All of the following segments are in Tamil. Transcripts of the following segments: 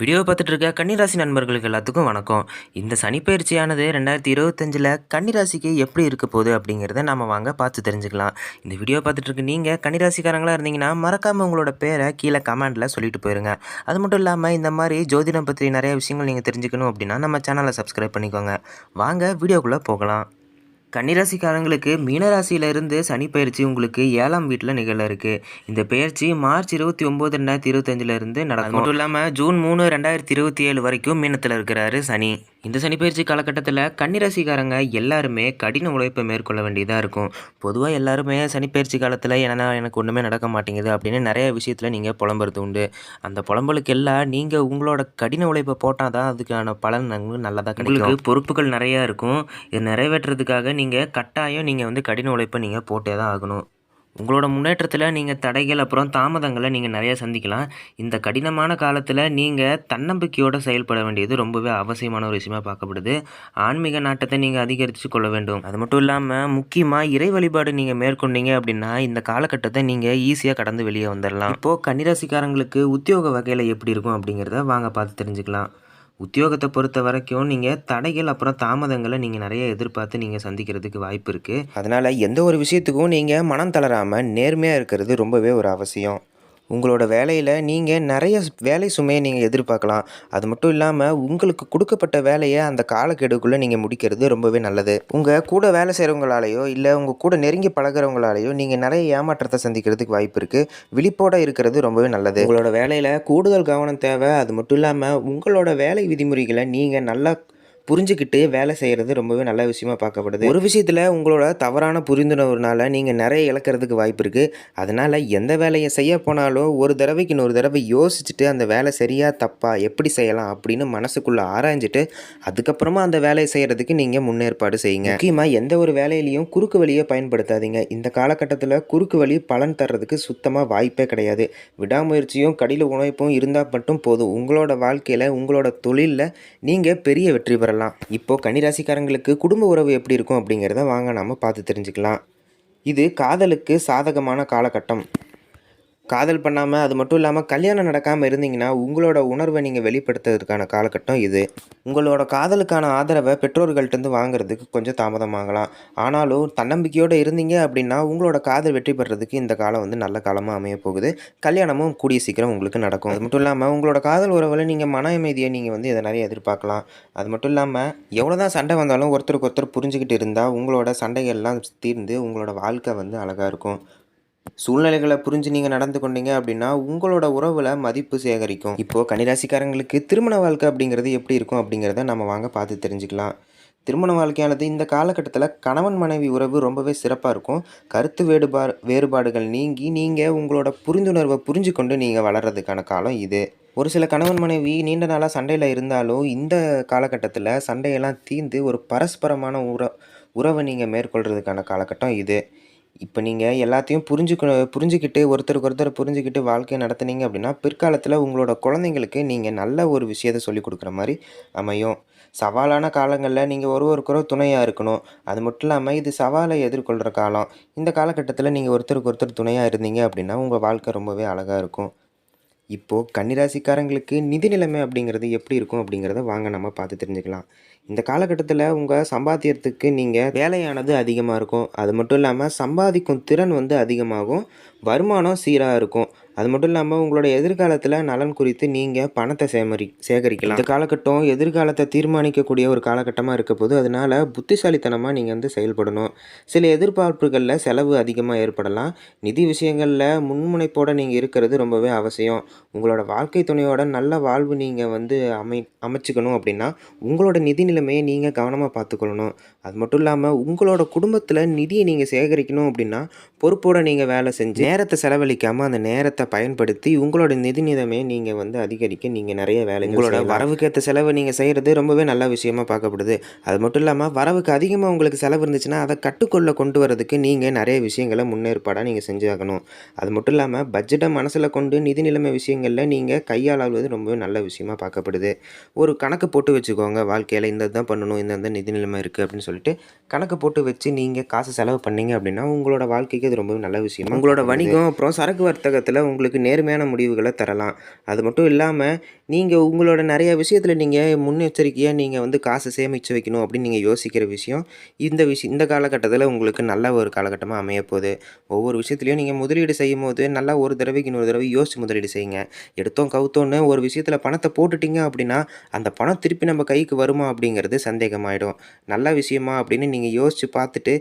வீடியோ பார்த்துட்டு இருக்க கன்னிராசி நண்பர்களுக்கு எல்லாத்துக்கும் வணக்கம். இந்த சனிப்பயிற்சியானது ரெண்டாயிரத்தி இருபத்தஞ்சில் கன்னிராசிக்கு எப்படி இருக்க போகுது அப்படிங்கிறத நம்ம வாங்க பார்த்து தெரிஞ்சுக்கலாம். இந்த வீடியோ பார்த்துட்டு இருக்க நீங்கள் கன்னிராசிக்காரங்களாக இருந்தீங்கன்னா மறக்காமல் உங்களோட பேரை கீழே கமெண்ட்டில் சொல்லிட்டு போயிருங்க. அது மட்டும் இல்லாமல் இந்த மாதிரி ஜோதிடம் பற்றி நிறைய விஷயங்கள் நீங்கள் தெரிஞ்சுக்கணும் அப்படின்னா நம்ம சேனலை சப்ஸ்கிரைப் பண்ணிக்கோங்க. வாங்க வீடியோக்குள்ளே போகலாம். கன்னிராசிக்காரங்களுக்கு மீனராசியிலிருந்து சனி பயிற்சி உங்களுக்கு ஏழாம் வீட்டில் நிகழ இருக்கு. இந்த பயிற்சி மார்ச் இருபத்தி ஒம்பது ரெண்டாயிரத்தி இருபத்தஞ்சிலிருந்து நடக்கும். மட்டும் இல்லாமல் ஜூன் மூணு ரெண்டாயிரத்தி இருபத்தி ஏழு வரைக்கும் மீனத்தில் இருக்கிறாரு சனி. இந்த சனிப்பயிற்சி காலகட்டத்தில் கன்னிராசிக்காரங்க எல்லாருமே கடின உழைப்பை மேற்கொள்ள வேண்டியதாக இருக்கும். பொதுவாக எல்லாருமே சனிப்பயிற்சி காலத்தில் என்னென்னா எனக்கு ஒன்றுமே நடக்க மாட்டேங்குது அப்படின்னு நிறைய விஷயத்தில் நீங்கள் புலம்புறது உண்டு. அந்த புலம்பலுக்கெல்லாம் நீங்கள் உங்களோட கடின உழைப்பை போட்டால் தான் அதுக்கான பலன் உங்களுக்கு நல்லதாக கிடைக்கும். பொறுப்புகள் நிறையா இருக்கும். இது நிறைவேற்றுறதுக்காக நீங்கள் கட்டாயம் நீங்கள் வந்து கடின உழைப்பை நீங்கள் போட்டே தான் ஆகணும். உங்களோட முன்னேற்றத்தில் நீங்கள் தடைகள் அப்புறம் தாமதங்களை நீங்கள் நிறையா சந்திக்கலாம். இந்த கடினமான காலத்தில் நீங்கள் தன்னம்பிக்கையோடு செயல்பட வேண்டியது ரொம்பவே அவசியமான ஒரு விஷயமா பார்க்கப்படுது. ஆன்மீக நாட்டத்தை நீங்கள் அதிகரித்து கொள்ள வேண்டும். அது மட்டும் இல்லாமல் முக்கியமாக இறை வழிபாடு நீங்கள் மேற்கொண்டீங்க அப்படின்னா இந்த காலகட்டத்தை நீங்கள் ஈஸியாக கடந்து வெளியே வந்துடலாம் இப்போது கன்னிராசிக்காரங்களுக்கு உத்தியோக வகையில் எப்படி இருக்கும் அப்படிங்கிறத வாங்க பார்த்து தெரிஞ்சுக்கலாம். உத்தியோகத்தை பொறுத்த வரைக்கும் நீங்கள் தடைகள் அப்புறம் தாமதங்களை நீங்கள் நிறைய எதிர்பார்த்து நீங்கள் சந்திக்கிறதுக்கு வாய்ப்பு இருக்குது அதனால் எந்த ஒரு விஷயத்துக்கும் நீங்கள் மனம் தளராமல் நேர்மையாக இருக்கிறது ரொம்பவே ஒரு அவசியம். உங்களோட வேலையில் நீங்கள் நிறைய வேலை சுமையை நீங்கள் எதிர்பார்க்கலாம். அது மட்டும் இல்லாமல் உங்களுக்கு கொடுக்கப்பட்ட வேலையை அந்த காலக்கெடுக்குள்ளே நீங்கள் முடிக்கிறது ரொம்பவே நல்லது. உங்கள் கூட வேலை செய்கிறவங்களாலேயோ இல்லை உங்கள் கூட நெருங்கி பழகிறவங்களாலேயோ நீங்கள் நிறைய ஏமாற்றத்தை சந்திக்கிறதுக்கு வாய்ப்பு இருக்குது விழிப்போட இருக்கிறது ரொம்பவே நல்லது. உங்களோட வேலையில் கூடுதல் கவனம் தேவை. அது மட்டும் இல்லாமல் உங்களோட வேலை விதிமுறைகளை நீங்கள் நல்லா புரிஞ்சுக்கிட்டு வேலை செய்கிறது ரொம்பவே நல்ல விஷயமா பார்க்கப்படுது. ஒரு விஷயத்தில் உங்களோட தவறான புரிந்துணர்வுனால நீங்கள் நிறைய இழக்கிறதுக்கு வாய்ப்பு இருக்குது அதனால் எந்த வேலையை செய்ய போனாலும் ஒரு தடவைக்கு இன்னொரு தடவை யோசிச்சுட்டு அந்த வேலை சரியா தப்பா எப்படி செய்யலாம் அப்படின்னு மனசுக்குள்ளே ஆராய்ஞ்சிட்டு அதுக்கப்புறமா அந்த வேலையை செய்கிறதுக்கு நீங்கள் முன்னேற்பாடு செய்யுங்க. முக்கியமாக எந்த ஒரு வேலையிலையும் குறுக்கு வழியை பயன்படுத்தாதீங்க. இந்த காலகட்டத்தில் குறுக்கு வழி பலன் தர்றதுக்கு சுத்தமாக வாய்ப்பே கிடையாது. விடாமுயற்சியும் கடில உழைப்பும் இருந்தால் மட்டும் போதும். உங்களோட வாழ்க்கையில் உங்களோட தொழிலில் நீங்கள் பெரிய வெற்றி பெறலாம். இப்போ கன்னிராசிக்காரங்களுக்கு குடும்ப உறவு எப்படி இருக்கும் அப்படிங்கிறத வாங்க நாம் பார்த்து தெரிஞ்சுக்கலாம். இது காதலுக்கு சாதகமான காலகட்டம். காதல் பண்ணாமல் அது மட்டும் இல்லாமல் கல்யாணம் நடக்காமல் இருந்தீங்கன்னா உங்களோட உணர்வை நீங்கள் வெளிப்படுத்துறதுக்கான காலகட்டம் இது. உங்களோட காதலுக்கான ஆதரவை பெற்றோர்கள்ட்டேருந்து வாங்குறதுக்கு கொஞ்சம் தாமதமாகலாம். ஆனாலும் தன்னம்பிக்கையோடு இருந்தீங்க அப்படின்னா உங்களோட காதல் வெற்றி பெறதுக்கு இந்த காலம் வந்து நல்ல காலமாக அமைய போகுது. கல்யாணமும் கூடிய சீக்கிரம் உங்களுக்கு நடக்கும். அது மட்டும் இல்லாமல் உங்களோட காதல் உறவில் நீங்கள் மன அமைதியை நீங்கள் வந்து இதை நிறைய எதிர்பார்க்கலாம். அது மட்டும் இல்லாமல் எவ்வளோ தான் சண்டை வந்தாலும் ஒருத்தருக்கு ஒருத்தர் புரிஞ்சுக்கிட்டு இருந்தால் உங்களோட சண்டைகள்லாம் தீர்ந்து உங்களோட வாழ்க்கை வந்து அழகாக இருக்கும். சூழ்நிலைகளை புரிஞ்சு நீங்கள் நடந்து கொண்டீங்க அப்படின்னா உங்களோட உறவில் மதிப்பு சேகரிக்கும். இப்போது கன்னிராசிக்காரங்களுக்கு திருமண வாழ்க்கை அப்படிங்கிறது எப்படி இருக்கும் அப்படிங்கிறத நம்ம வாங்க பார்த்து தெரிஞ்சுக்கலாம். திருமண வாழ்க்கையானது இந்த காலகட்டத்தில் கணவன் மனைவி உறவு ரொம்பவே சிறப்பாக இருக்கும். கருத்து வேறுபா வேறுபாடுகள் நீங்கி நீங்கள் உங்களோட புரிந்துணர்வை புரிஞ்சு கொண்டு நீங்கள் வளர்கிறதுக்கான காலம் இது. ஒரு சில கணவன் மனைவி நீண்ட நாளாக சண்டையில் இருந்தாலும் இந்த காலகட்டத்தில் சண்டையெல்லாம் தீர்ந்து ஒரு பரஸ்பரமான உற உறவை நீங்கள் மேற்கொள்கிறதுக்கான காலகட்டம் இது. இப்போ நீங்கள் எல்லாத்தையும் புரிஞ்சுக்கணும் புரிஞ்சுக்கிட்டு ஒருத்தருக்கு ஒருத்தர் புரிஞ்சுக்கிட்டு வாழ்க்கையை நடத்துனீங்க அப்படின்னா பிற்காலத்தில் உங்களோட குழந்தைங்களுக்கு நீங்கள் நல்ல ஒரு விஷயத்த சொல்லிக் கொடுக்குற மாதிரி அமையும். சவாலான காலங்களில் நீங்கள் ஒரு ஒருவருக்கொரு துணையாக இருக்கணும். அது மட்டும் இல்லாமல் இது சவாலை எதிர்கொள்கிற காலம். இந்த காலகட்டத்தில் நீங்கள் ஒருத்தருக்கு ஒருத்தர் துணையாக இருந்தீங்க அப்படின்னா உங்கள் வாழ்க்கை ரொம்பவே அழகாக இருக்கும். இப்போது கன்னிராசிக்காரங்களுக்கு நிதி நிலைமை அப்படிங்கிறது எப்படி இருக்கும் அப்படிங்கிறத வாங்க நம்ம பார்த்து தெரிஞ்சுக்கலாம். இந்த காலகட்டத்தில் உங்கள் சம்பாத்தியத்துக்கு நீங்கள் வேலையானது அதிகமாக இருக்கும். அது மட்டும் இல்லாமல் சம்பாதிக்கும் திறன் வந்து அதிகமாகும். வருமானம் சீராக இருக்கும். அது மட்டும் இல்லாமல் உங்களோட எதிர்காலத்தில் நலன் குறித்து நீங்கள் பணத்தை சேமரி சேகரிக்கலாம். இந்த காலகட்டம் எதிர்காலத்தை தீர்மானிக்கக்கூடிய ஒரு காலகட்டமாக இருக்க போது அதனால் புத்திசாலித்தனமாக நீங்கள் வந்து செயல்படணும். சில எதிர்பார்ப்புகளில் செலவு அதிகமாக ஏற்படலாம். நிதி விஷயங்களில் முன்முனைப்போடு நீங்கள் இருக்கிறது ரொம்பவே அவசியம். உங்களோட வாழ்க்கை துணையோட நல்ல வாழ்வு நீங்கள் வந்து அமை அமைச்சுக்கணும் அப்படின்னா உங்களோட நிதி நிலைமையை நீங்கள் கவனமாக பார்த்துக்கொள்ளணும். அது மட்டும் இல்லாமல் உங்களோட குடும்பத்தில் நிதியை நீங்கள் சேகரிக்கணும் அப்படின்னா பொறுப்போடு நீங்கள் வேலை செஞ்சு நேரத்தை செலவழிக்காமல் அந்த நேரத்தை பயன்படுத்தி உங்களோட நிதி நிலைமையை நீங்கள் வந்து அதிகரிக்க நீங்கள் நிறைய வேலை உங்களோட வரவுக்கேற்ற செலவை நீங்கள் செய்கிறது ரொம்பவே நல்ல விஷயமா பார்க்கப்படுது. அது மட்டும் இல்லாமல் வரவுக்கு அதிகமாக உங்களுக்கு செலவு இருந்துச்சுன்னா அதை கட்டுக்குள்ளே கொண்டு வரதுக்கு நீங்கள் நிறைய விஷயங்களை முன்னேற்பாடாக நீங்கள் செஞ்சாகணும். அது மட்டும் இல்லாமல் பட்ஜெட்டை மனசில் கொண்டு நிதி நிலைமை விஷயங்களில் நீங்கள் கையாளாவது ரொம்பவே நல்ல விஷயமா பார்க்கப்படுது. ஒரு கணக்கு போட்டு வச்சுக்கோங்க. வாழ்க்கையில் இந்த தான் பண்ணணும் இந்த இந்த நிதி நிலைமை இருக்குது அப்படின்னு சொல்லிட்டு கணக்கு போட்டு வச்சு நீங்கள் காசு செலவு பண்ணீங்க அப்படின்னா உங்களோட வாழ்க்கைக்கு அது ரொம்பவே நல்ல விஷயம் உங்களோட வணிகம் அப்புறம் சரக்கு வர்த்தகத்தில் உங்களுக்கு நேர்மையான முடிவுகளை தரலாம். அது மட்டும் இல்லாமல் நீங்கள் உங்களோட நிறைய விஷயத்தில் நீங்கள் முன்னெச்சரிக்கையாக நீங்கள் வந்து காசை சேமித்து வைக்கணும் அப்படின்னு நீங்கள் யோசிக்கிற விஷயம் இந்த விஷயம் இந்த காலகட்டத்தில் உங்களுக்கு நல்ல ஒரு காலகட்டமாக அமையப்போகுது. ஒவ்வொரு விஷயத்துலையும் நீங்கள் முதலீடு செய்யும் போது நல்லா ஒரு தடவைக்கு இன்னொரு தடவை யோசித்து முதலீடு செய்யுங்க. எடுத்தோம் கவுத்தோன்னு ஒரு விஷயத்தில் பணத்தை போட்டுட்டீங்க அப்படின்னா அந்த பணம் திருப்பி நம்ம கைக்கு வருமா அப்படிங்கிறது சந்தேகமாயிடும். நல்ல விஷயமா அப்படின்னு நீங்கள் யோசித்து பார்த்துட்டு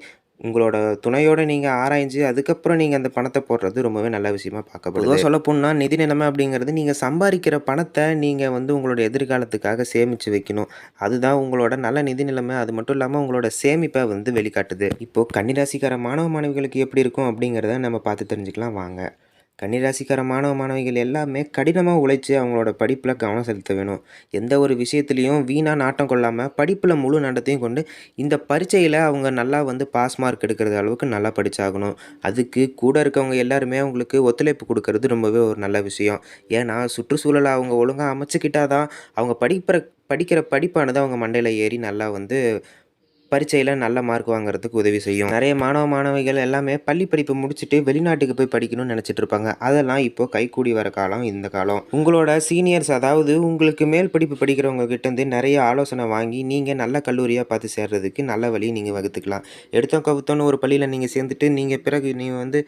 உங்களோட துணையோட நீங்கள் ஆராய்ஞ்சு அதுக்கப்புறம் நீங்கள் அந்த பணத்தை போடுறது ரொம்பவே நல்ல விஷயமா பார்க்கப்படுது. சொல்ல சொல்லப்போனால் நிதி நிலைமை அப்படிங்கிறது நீங்கள் சம்பாதிக்கிற பணத்தை நீங்கள் வந்து உங்களோட எதிர்காலத்துக்காக சேமித்து வைக்கணும். அதுதான் உங்களோட நல்ல நிதி நிலைமை. அது மட்டும் இல்லாமல் உங்களோட சேமிப்பை வந்து வெளிக்காட்டுது. இப்போது கன்னிராசிக்கார மாணவ மாணவிகளுக்கு எப்படி இருக்கும் அப்படிங்கிறத நம்ம பார்த்து தெரிஞ்சுக்கலாம். வாங்க. கன்னிராசிக்கார மாணவ மாணவிகள் எல்லாமே கடினமாக உழைச்சி அவங்களோட படிப்பில் கவனம் செலுத்த வேணும். எந்த ஒரு விஷயத்துலையும் வீணாக நாட்டம் கொள்ளாமல் படிப்பில் முழு நாட்டத்தையும் கொண்டு இந்த பரீட்சையில் அவங்க நல்லா வந்து பாஸ் மார்க் எடுக்கிறது அளவுக்கு நல்லா படித்தாகணும் அதுக்கு கூட இருக்கவங்க எல்லாருமே அவங்களுக்கு ஒத்துழைப்பு கொடுக்கறது ரொம்பவே ஒரு நல்ல விஷயம். ஏன்னா சுற்றுச்சூழலை அவங்க ஒழுங்காக அமைச்சுக்கிட்டால் தான் அவங்க படிக்கிற படிக்கிற படிப்பானது அவங்க மண்டையில் ஏறி நல்லா வந்து பரீட்சையில் நல்ல மார்க் வாங்குறதுக்கு உதவி செய்யும். நிறைய மாணவ மாணவிகள் எல்லாமே பள்ளி படிப்பு முடிச்சுட்டு வெளிநாட்டுக்கு போய் படிக்கணும்னு நினச்சிட்டு இருப்பாங்க. அதெல்லாம் இப்போ கைகூடி வர காலம் இந்த காலம். உங்களோட சீனியர்ஸ் அதாவது உங்களுக்கு மேல் படிப்பு படிக்கிறவங்க கிட்டேருந்து நிறைய ஆலோசனை வாங்கி நீங்கள் நல்ல கல்லூரியாக பார்த்து சேர்றதுக்கு நல்ல வழி நீங்கள் வகுத்துக்கலாம். எடுத்தோம் கவுத்தோன்னு ஒரு பள்ளியில் நீங்கள் சேர்ந்துட்டு நீங்கள் பிறகு நீங்கள் வந்து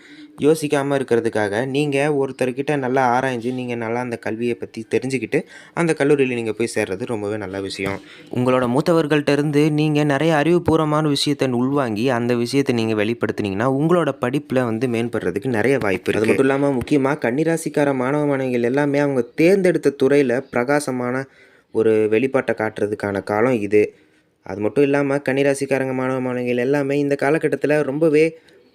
யோசிக்காமல் இருக்கிறதுக்காக நீங்கள் ஒருத்தர்கிட்ட நல்லா ஆராய்ஞ்சு நீங்கள் நல்லா அந்த கல்வியை பற்றி தெரிஞ்சுக்கிட்டு அந்த கல்லூரியில் நீங்கள் போய் சேர்றது ரொம்பவே நல்ல விஷயம். உங்களோட மூத்தவர்கள்ட்ட இருந்து நீங்கள் நிறைய அறிவு அறிவுபூர்வமான விஷயத்தை உள்வாங்கி அந்த விஷயத்தை நீங்கள் வெளிப்படுத்துனீங்கன்னா உங்களோட படிப்பில் வந்து மேம்படுறதுக்கு நிறைய வாய்ப்பு இருக்குது அது மட்டும் இல்லாமல் முக்கியமாக கன்னிராசிக்கார மாணவ மாணவிகள் எல்லாமே அவங்க தேர்ந்தெடுத்த துறையில் பிரகாசமான ஒரு வெளிப்பாட்டை காட்டுறதுக்கான காலம் இது. அது மட்டும் இல்லாமல் கன்னிராசிக்காரங்க மாணவ மாணவிகள் எல்லாமே இந்த காலகட்டத்தில் ரொம்பவே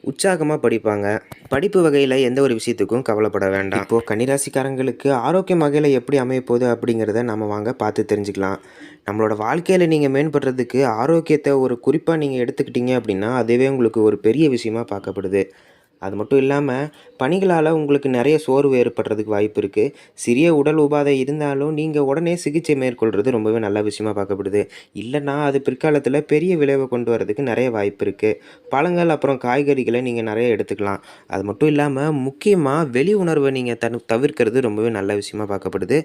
உற்சாகமாக படிப்பாங்க. படிப்பு வகையில் எந்த ஒரு விஷயத்துக்கும் கவலைப்பட வேண்டாம். இப்போது கன்னிராசிக்காரங்களுக்கு ஆரோக்கியம் வகையில் எப்படி அமைய போகுது அப்படிங்கிறத நம்ம வாங்க பார்த்து தெரிஞ்சுக்கலாம். நம்மளோட வாழ்க்கையில் நீங்கள் மேம்படுறதுக்கு ஆரோக்கியத்தை ஒரு குறிப்பாக நீங்கள் எடுத்துக்கிட்டீங்க அப்படின்னா அதுவே உங்களுக்கு ஒரு பெரிய விஷயமா பார்க்கப்படுது. அது மட்டும் இல்லாமல் பணிகளால் உங்களுக்கு நிறைய சோர்வு ஏற்படுறதுக்கு வாய்ப்பு இருக்குது சிறிய உடல் உபாதை இருந்தாலும் நீங்கள் உடனே சிகிச்சை மேற்கொள்கிறது ரொம்பவே நல்ல விஷயமா பார்க்கப்படுது. இல்லைன்னா அது பிற்காலத்தில் பெரிய விளைவை கொண்டு வரதுக்கு நிறைய வாய்ப்பு இருக்குது பழங்கள் அப்புறம் காய்கறிகளை நீங்கள் நிறைய எடுத்துக்கலாம். அது மட்டும் இல்லாமல் முக்கியமாக வெளி உணர்வை நீங்கள் தன் தவிர்க்கிறது ரொம்பவே நல்ல விஷயமா பார்க்கப்படுது.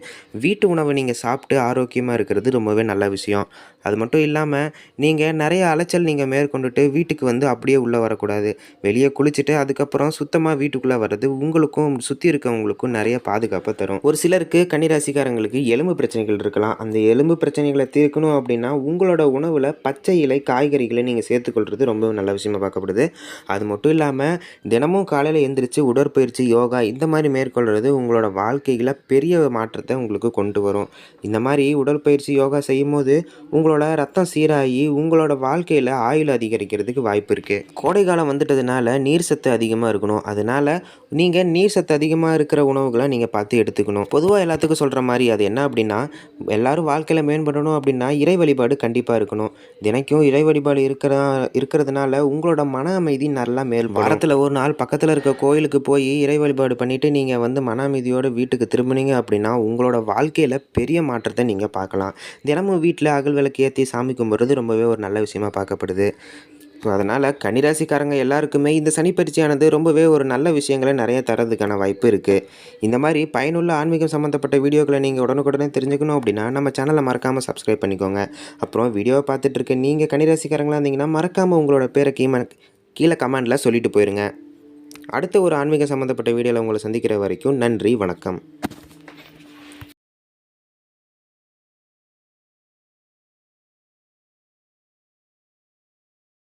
வீட்டு உணவை நீங்கள் சாப்பிட்டு ஆரோக்கியமாக இருக்கிறது ரொம்பவே நல்ல விஷயம். அது மட்டும் இல்லாமல் நீங்கள் நிறைய அலைச்சல் நீங்கள் மேற்கொண்டுட்டு வீட்டுக்கு வந்து அப்படியே உள்ளே வரக்கூடாது. வெளியே குளிச்சுட்டு அதுக்கப்புறம் சுத்தமாக வீட்டுக்குள்ளே வர்றது உங்களுக்கும் சுற்றி இருக்கவங்களுக்கும் நிறைய பாதுகாப்பை தரும். ஒரு சிலருக்கு கன்னிராசிக்காரங்களுக்கு எலும்பு பிரச்சனைகள் இருக்கலாம். அந்த எலும்பு பிரச்சனைகளை தீர்க்கணும் அப்படின்னா உங்களோட உணவில் பச்சை இலை காய்கறிகளை நீங்கள் சேர்த்துக்கொள்வது ரொம்ப நல்ல விஷயமா பார்க்கப்படுது. அது மட்டும் இல்லாமல் தினமும் காலையில் எந்திரிச்சு உடற்பயிற்சி யோகா இந்த மாதிரி மேற்கொள்கிறது உங்களோட வாழ்க்கையில் பெரிய மாற்றத்தை உங்களுக்கு கொண்டு வரும். இந்த மாதிரி உடற்பயிற்சி யோகா செய்யும் போது உங்களோட ரத்தம் சீராகி உங்களோட வாழ்க்கையில் ஆயுள் அதிகரிக்கிறதுக்கு வாய்ப்பு இருக்குது கோடை காலம் வந்துட்டதுனால நீர் சத்து அதிகமாக இருக்கணும். அதனால நீங்கள் நீர் சத்து அதிகமாக இருக்கிற உணவுகளை நீங்கள் பார்த்து எடுத்துக்கணும். பொதுவாக எல்லாத்துக்கும் சொல்கிற மாதிரி அது என்ன அப்படின்னா எல்லாரும் வாழ்க்கையில் மேம்படணும் அப்படின்னா இறை வழிபாடு கண்டிப்பாக இருக்கணும். தினைக்கும் இறை வழிபாடு இருக்கிற இருக்கிறதுனால உங்களோட மன அமைதி நல்லா மேல் வாரத்தில் ஒரு நாள் பக்கத்தில் இருக்க கோயிலுக்கு போய் இறை வழிபாடு பண்ணிவிட்டு நீங்கள் வந்து மன அமைதியோட வீட்டுக்கு திரும்பினீங்க அப்படின்னா உங்களோட வாழ்க்கையில் பெரிய மாற்றத்தை நீங்கள் பார்க்கலாம். தினமும் வீட்டில் அகல் விளக்கு ஏற்றி சாமி கும்பிட்றது ரொம்பவே ஒரு நல்ல விஷயமா பார்க்கப்படுது. அதனால் கன்னிராசிக்காரங்க எல்லாருக்குமே இந்த சனி பயிற்சியானது ரொம்பவே ஒரு நல்ல விஷயங்களை நிறைய தரதுக்கான வாய்ப்பு இருக்குது இந்த மாதிரி பயனுள்ள ஆன்மீகம் சம்மந்தப்பட்ட வீடியோக்களை நீங்கள் உடனுக்குடனே தெரிஞ்சுக்கணும் அப்படின்னா நம்ம சேனலை மறக்காமல் சப்ஸ்கிரைப் பண்ணிக்கோங்க. அப்புறம் வீடியோவை பார்த்துட்டு இருக்க நீங்கள் கன்னிராசிக்காரங்களாக இருந்தீங்கன்னா மறக்காமல் உங்களோட பேரை கீம கீழே கமெண்டில் சொல்லிட்டு போயிருங்க. அடுத்த ஒரு ஆன்மீக சம்மந்தப்பட்ட வீடியோவில் உங்களை சந்திக்கிற வரைக்கும் நன்றி வணக்கம்.